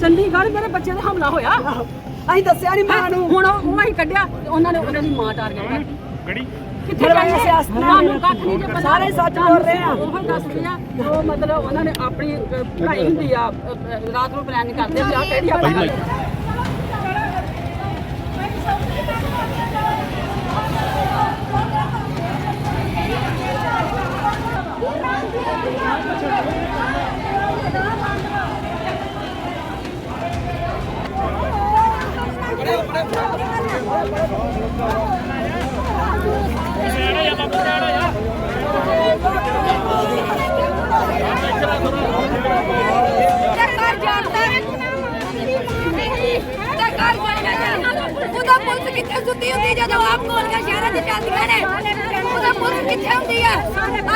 ਚੰਡੀਗੜ੍ਹ ਮੇਰੇ ਬੱਚੇ ਤੇ ਹਮਲਾ ਹੋਇਆ। ਅਸੀਂ ਦੱਸਿਆ ਨਹੀਂ ਮਾਂ ਨੂੰ। ਹੁਣ ਉਹ ਹੀ ਕੱਢਿਆ ਤੇ ਉਹਨਾਂ ਨੇ ਉਹਨਾਂ ਦੀ ਮਾਂ ਟਾਰਗੇਟ ਕਰਤੀ ਕਿਹੜੀ? ਕਿੱਥੇ ਅਸੀਂ ਸਿਆਸਤ ਨਾਲ। ਤੁਹਾਨੂੰ ਕੱਖ ਨਹੀਂ ਜੇ ਸਾਰੇ ਸੱਚ ਬੋਲ ਰਹੇ ਆ। ਉਹ ਹੀ ਦੱਸਦੇ ਆ ਉਹ ਮਤਲਬ ਉਹਨਾਂ ਨੇ ਆਪਣੀ ਪੜ੍ਹਾਈ ਹੁੰਦੀ ਆ ਰਾਤ ਨੂੰ ਪਲਾਨ ਕਰਦੇ ਆ ਕਿਹੜੀ ਆ ਤੇ ਘਰ ਜਾਣਦਾ ਉਹਦਾ ਪੁਲਿਸ ਕਿੱਥੇ ਸੁੱਤੀ ਹੁੰਦੀ ਜਦੋਂ ਆਪ ਗੋਲੀਆਂ ਸ਼ਹਿਰਾਂ 'ਚ ਚੱਲਦੀਆਂ ਨੇ? ਉਹਦਾ ਪੁਲਿਸ ਕਿੱਥੇ ਹੁੰਦੀ ਆ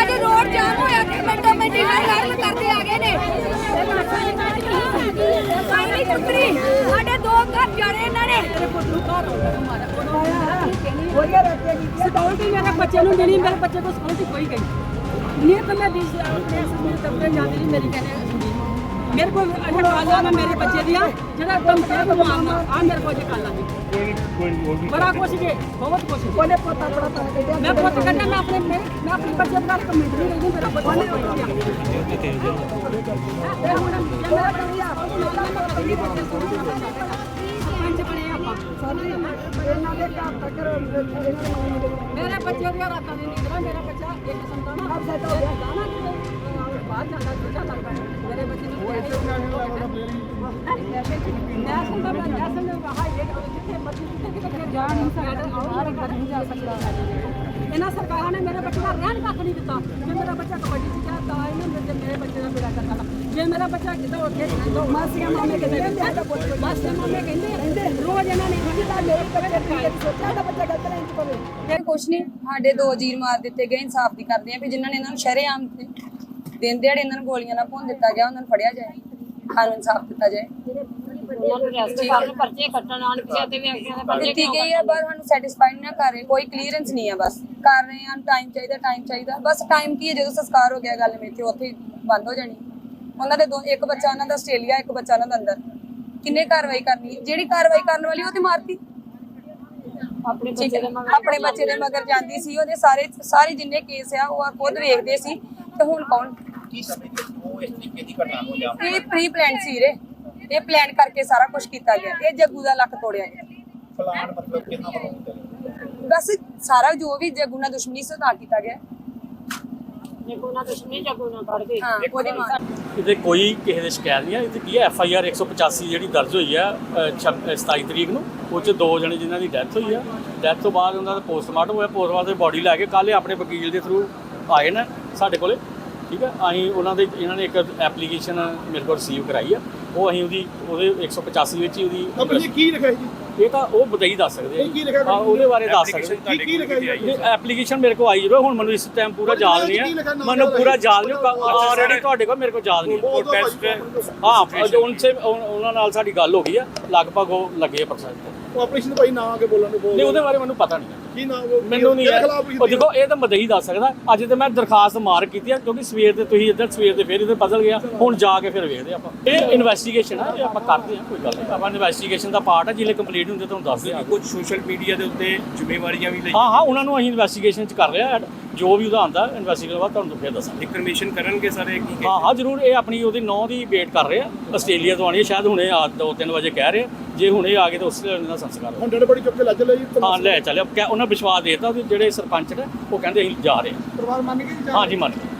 ਅੱਜ ਰੋਡ ਜਾਮ ਹੋਇਆ ਕਿ ਮਿੰਟੋ ਮਿੰਟੀ ਨਾਲ ਲੜਨ ਕਰਦੇ ਆ ਗਏ ਨੇ। ਸਾਡੀ ਪੁੱਤਰੀ ਸਾਡੇ ਦੋ ਘਰ ਜਾਣੇ ਇਹਨਾਂ ਨੇ। ਹੋਰੀਆਂ ਰੱਖਿਆ ਮੇਰੇ ਬੱਚੇ ਨੂੰ ਮਿਲੀ ਮੇਰੇ ਬੱਚੇ ਕੋਲ ਸਕਿਉਰਟੀ ਕੋਈ ਗਈ ਨਹੀਂ ਤਾਂ ਮੈਂ ਵੀ ਆਪਣੇ ਅਸਲ ਤੱਕ ਜਾਂਦੀ ਨਹੀਂ ਮੇਰੀ ਕਹਿੰਦੇ ਮੇਰੇ ਕੋਲ ਅਜੇ ਕਾਲਾ ਮੈਂ ਮੇਰੇ ਬੱਚੇ ਦੀ ਆ ਜਿਹੜਾ ਦਮ ਤੇ ਮਾਰਨਾ ਆ ਮੇਰੇ ਕੋਲ ਜੇ ਕਾਲਾ ਵੀ ਬੜਾ ਕੁਛ ਜੇ ਬਹੁਤ ਕੁਛ ਜੇ। ਉਹਨੇ ਪਤਾ ਪੜਾ ਤਾਂ ਕੱਢਿਆ ਮੈਂ ਪੁੱਤ ਕੱਢਿਆ ਮੈਂ ਆਪਣੇ ਮੈਂ ਮੈਂ ਆਪਣੇ ਬੱਚੇ ਦਾ ਕਮਿਟ ਨਹੀਂ ਰਹੀ ਮੇਰਾ ਬੱਚਾ ਨਹੀਂ ਹੋਇਆ ਇਹ ਹੁਣ ਜੇ ਮੇਰਾ ਬੱਚਾ ਪੰਜ ਬਣੇ ਆਪਾਂ। ਇਹਨਾਂ ਦੇ ਘਰ ਤੱਕ ਮੇਰੇ ਬੱਚੇ ਦੀਆਂ ਰਾਤਾਂ ਦੀ ਨੀਂਦ ਨਾ ਮੇਰਾ ਬੱਚਾ ਇੱਕ ਸੰਤਾਨਾ ਨਾ ਬਾਹਰ ਜਾਂਦਾ ਦੂਜਾ ਲੱਗਦਾ ਮੇਰੇ ਬੱਚੇ ਨੂੰ ਨੈਸ਼ਨਲ ਦਾ ਨੈਸ਼ਨਲ ਦਾ ਹਾਈਵੇ ਜਿੱਥੇ ਮਰਜ਼ੀ ਜਿੱਥੇ ਕਿਤੇ ਜਾ ਨਹੀਂ ਸਕਦਾ ਆਉਂ ਨਹੀਂ ਕਰ ਨਹੀਂ ਜਾ ਸਕਦਾ। ਇਹਨਾਂ ਸਰਕਾਰਾਂ ਨੇ ਮੇਰੇ ਬੱਚੇ ਦਾ ਰਹਿਣ ਕੱਖ ਨਹੀਂ ਦਿੱਤਾ। ਜੇ ਮੇਰਾ ਬੱਚਾ ਕਬੱਡੀ ਚ ਗਿਆ ਤਾਂ ਇਹਨੇ ਮੇਰੇ ਮੇਰੇ ਬੱਚੇ ਦਾ ਬੇੜਾ ਕਰਤਾ ਜੇ ਮੇਰਾ ਬੱਚਾ ਕਿਤੇ ਉੱਥੇ ਜਦੋਂ ਮਾਸੀਆਂ ਮਾਮੇ ਕਹਿੰਦੇ ਮਾਸੀਆਂ ਮਾਮੇ ਕਹਿੰਦੇ ਰੋਜ਼ ਇਹਨਾਂ ਨੇ ਇਹ ਤਾਂ ਮੇਰੇ ਬੱਚੇ ਦੀ ਸੋਚਿਆ ਤਾਂ ਬੱਚਾ ਗਲਤ ਰੇਂਜ ਪਵੇ? ਫਿਰ ਕੁਛ ਨਹੀਂ ਸਾਡੇ ਦੋ ਜੀਰ ਮਾਰ ਦਿੱਤੇ ਗਏ ਇਨਸਾਫ ਦੀ ਕਰਦੇ ਆ ਵੀ ਜਿਨ੍ਹਾਂ ਨੇ ਇਹਨਾਂ ਨੂੰ ਸ਼ਰੇਆਮ ਤੇ ਦਿਨ ਦਿਹਾੜੇ ਇਹਨਾਂ ਨੂੰ ਗੋਲੀਆਂ ਨਾਲ ਭੁੰਨ ਦਿੱਤਾ ਗਿਆ ਉਹਨਾਂ ਨੂੰ ਫੜਿਆ ਜਾਏ ਸਾਨੂੰ ਇਨਸਾਫ ਦਿੱਤਾ ਜਾਏ। ਉਹਨਾਂ ਨੂੰ ਰੈਸਟ ਕਰਨ ਪਰਚੇ ਕੱਟਣ ਆਣ ਕਿਸੇ ਤੇ ਵੀ ਅਗਿਆਂ ਦੇ ਪਰਚੇ ਦਿੱਤੀ ਗਈ ਹੈ ਬਸ ਸਾਨੂੰ ਸੈਟੀਸਫਾਈਡ ਨਾ ਕਰ ਰਹੇ ਕੋਈ ਕਲੀਅਰੈਂਸ ਨਹੀਂ ਹੈ ਬਸ। ਕਰ ਰਹੇ ਹਾਂ ਟਾਈਮ ਚਾਹੀਦਾ ਟਾਈਮ ਚਾਹੀਦਾ। ਬਸ ਟਾਈਮ ਕੀ ਹੈ ਜਦੋਂ ਸੰਸਕਾਰ ਹੋ ਗਿਆ ਗੱਲ ਮੇਥੇ ਉੱਥੇ ਹੀ ਬੰਦ ਹੋ ਜਾਣੀ। ਉਹਨਾਂ ਦੇ ਦੋ ਇੱਕ ਬੱਚਾ ਉਹਨਾਂ ਦਾ ਆਸਟ੍ਰੇਲੀਆ ਇੱਕ ਬੱਚਾ ਉਹਨਾਂ ਦਾ ਅੰਦਰ। ਕਿੰਨੇ ਕਾਰਵਾਈ ਕਰਨੀ ਜਿਹੜੀ ਕਾਰਵਾਈ ਕਰਨ ਵਾਲੀ ਉਹ ਤੇ ਮਾਰਤੀ। ਆਪਣੇ ਬੱਚੇ ਦੇ ਮਗਰ ਆਪਣੇ ਬੱਚੇ ਦੇ ਮਗਰ ਜਾਂਦੀ ਸੀ ਉਹਦੇ ਸਾਰੇ ਸਾਰੇ ਜਿੰਨੇ ਕੇਸ ਆ ਉਹ ਆ ਖੁਦ ਵੇਖਦੇ ਸੀ ਤੇ ਹੁਣ ਕੌਣ ਕੀ ਸਮਝਦੇ ਹੋ ਉਹ ਇਸ ਤਰੀਕੇ ਦੀ ਘਟਨਾ ਹੋ ਜਾ ਇਹ ਪ੍ਰੀ ਪਲਾਨ ਸੀ ਰੇ ਇਹ ਪਲਾਨ ਕਰਕੇ ਸਾਰਾ ਕੁਝ ਕੀਤਾ ਗਿਆ। ਇਹ ਜੱਗੂ ਦਾ ਲੱਕ ਤੋੜਿਆ ਗਿਆ ਫਲਾਣ ਮਤਲਬ ਕਿੰਨਾ ਵੱਲੋਂ ਕੀਤਾ ਗਿਆ? ਬਸ ਸਾਰਾ ਜੋ ਵੀ ਜੱਗੂ ਨਾਲ ਦੁਸ਼ਮਣੀ ਸੀ ਉਹ ਤਾਂ ਕੀਤਾ ਗਿਆ। ਜੇ ਕੋਈ ਨਾ ਦੁਸ਼ਮਣੀ ਜਗੂ ਨਾ ਕੱਢ ਕੇ ਹਾਂ ਉਹਦੀ ਮਾਂ। ਇਹਦੇ ਕੋਈ ਕਿਸੇ ਦੇ ਸ਼ਿਕਾਇਤ ਨਹੀਂ ਹੈ ਇਹਦੇ ਕੀ ਹੈ ਐਫ ਆਈ ਆਰ 185 ਜਿਹੜੀ ਦਰਜ ਹੋਈ ਹੈ ਅ, ਛਬ- ਅ, 27 ਤਰੀਕ ਨੂੰ ਉਹ 'ਚ ਦੋ ਜਣੇ ਜਿਨ੍ਹਾਂ ਦੀ ਡੈਥ ਹੋਈ ਹੈ ਡੈਥ ਤੋਂ ਬਾਅਦ ਉਹਨਾਂ ਦਾ ਪੋਸਟਮਾਰਟਮ ਹੋਇਆ। ਪੋਸਟਮਾਰਟਮ ਦੀ ਬੋਡੀ ਲੈ ਕੇ ਕੱਲ੍ਹ ਇਹ ਆਪਣੇ ਵਕੀਲ ਦੇ ਥਰੂ ਆਏ ਨੇ ਸਾਡੇ ਕੋਲੇ। ਠੀਕ ਹੈ ਅਸੀਂ ਉਹਨਾਂ ਦੇ ਇਹਨਾਂ ਨੇ ਇੱਕ ਐਪਲੀਕੇਸ਼ਨ ਮੇਰੇ ਕੋਲ ਰਿਸੀਵ ਕਰਾਈ ਆ। ਉਹ ਅਸੀਂ ਉਹਦੀ ਉਹਦੇ 185 ਵਿੱਚ ਹੀ ਉਹਦੀ ਆਪਣੀ ਕੀ ਲਿਖਿਆ ਜੀ? ਇਹ ਤਾਂ ਉਹ ਬਤਾਈ ਦੱਸ ਸਕਦੇ ਆ ਕੀ ਲਿਖਿਆ ਹਾਂ, ਉਹਦੇ ਬਾਰੇ ਦੱਸ ਸਕਦੇ ਕੀ ਕੀ ਲਿਖਿਆ ਜੀ ਇਹ ਐਪਲੀਕੇਸ਼ਨ ਮੇਰੇ ਕੋਲ ਆਈ ਜਰੋ ਹੁਣ ਮੈਨੂੰ ਇਸ ਟਾਈਮ ਪੂਰਾ ਯਾਦ ਨਹੀਂ ਹੈ। ਮੈਨੂੰ ਪੂਰਾ? ਯਾਦ ਨਹੀਂ ਆਲਰੇਡੀ ਤੁਹਾਡੇ ਕੋਲ ਮੇਰੇ ਕੋਲ ਯਾਦ ਨਹੀਂ ਉਹ ਟੈਸਟ ਹਾਂ ਉਹਨਾਂ ਸੇ ਉਹਨਾਂ ਨਾਲ ਸਾਡੀ ਗੱਲ ਹੋ ਗਈ ਆ ਲਗਭਗ ਉਹ ਲੱਗੇ ਪ੍ਰੋਸੈਸ ਉਹ ਆਪਰੇਸ਼ਨ ਭਾਈ ਨਾ ਆ ਕੇ ਬੋਲਣ ਨੂੰ ਬੋਲ ਨਹੀਂ ਉਹਦੇ ਬਾਰੇ ਮੈਨੂੰ ਪਤਾ ਨਹੀਂ ਕੀ ਨਾ ਉਹ? ਮੈਨੂੰ ਨਹੀਂ ਹੈ। ਉਹ ਦੇਖੋ ਇਹ ਤਾਂ ਮਦਈ ਦੱਸ ਸਕਦਾ। ਅੱਜ ਤੇ ਮੈਂ ਦਰਖਾਸਤ ਮਾਰ ਕੀਤੀ ਆ ਕਿਉਂਕਿ ਸਵੇਰ ਤੇ ਤੁਸੀਂ ਇੱਧਰ ਸਵੇਰ ਤੇ ਫੇਰ ਇੱਧਰ ਬਦਲ ਗਿਆ ਹੁਣ ਜਾ ਕੇ ਫਿਰ ਵੇਖਦੇ ਆਪਾਂ। ਇਹ ਇਨਵੈਸਟੀਗੇਸ਼ਨ ਆ ਇਹ ਆਪਾਂ ਕਰਦੇ ਆ ਕੋਈ ਗੱਲ ਨਹੀਂ। ਆਪਾਂ ਇਨਵੈਸਟੀਗੇਸ਼ਨ ਦਾ ਪਾਰਟ ਆ ਜਿਲੇ ਕੰਪਲੀਟ ਹੁੰਦੇ ਤੁਹਾਨੂੰ ਦੱਸ ਦਿਆਂਗੇ ਕੁਝ ਸੋਸ਼ਲ ਮੀਡੀਆ ਦੇ ਉੱਤੇ ਜ਼ਿੰਮੇਵਾਰੀਆਂ ਵੀ ਲਈ। ਹਾਂ ਹਾਂ ਉਹਨਾਂ ਨੂੰ ਅਸੀਂ ਇਨਵੈਸਟੀਗੇਸ਼ਨ ਚ ਕਰ ਰਹੇ ਆ ਜੋ ਵੀ ਉਹਦਾ ਆਂਦਾ ਇਨਵੈਸਟੀਗੇਸ਼ਨ ਬਾਅਦ ਤੁਹਾਨੂੰ ਫੇਰ ਦੱਸਾਂਗੇ। ਇਨਫੋਰਮੇਸ਼ਨ ਕਰਨਗੇ ਸਾਰੇ ਕੀ ਹਾਂ ਹਾਂ ਜ਼ਰੂਰ ਇਹ ਆਪਣੀ ਉਹਦੀ ਨੌ ਦੀ ਵੇਟ ਕਰ ਰਹੇ ਆ। ਆਸਟ੍ਰੇਲੀਆ ਤੋਂ ਆਣੀ ਹੈ ਸ਼ਾਇਦ ਹੁਣੇ ਆ 2-3 ਵਜੇ ਕਹਿ ਰਹੇ ਆ। ਜੇ ਹੁਣੇ ਆ ਗਏ ਤਾਂ ਉਸ ਦਾ ਸੰਸਕਾਰ। ਹੁਣ ਡੜ ਬੜੀ ਚੁੱਕ ਕੇ ਲੱਜ ਲਈ ਹਾਂ ਲੈ ਚੱਲਿਆ। ਕਿ ਉਹਨਾਂ ਵਿਸ਼ਵਾਸ ਦੇਤਾ ਜਿਹੜੇ ਸਰਪੰਚ ਨੇ ਉਹ ਕਹਿੰਦੇ ਅਸੀਂ ਜਾ ਰਹੇ ਹਾਂ। ਪਰਿਵਾਰ ਮੰਨ ਗਏ ਜੀ ਹਾਂ ਜੀ ਮੰਨ ਗਏ।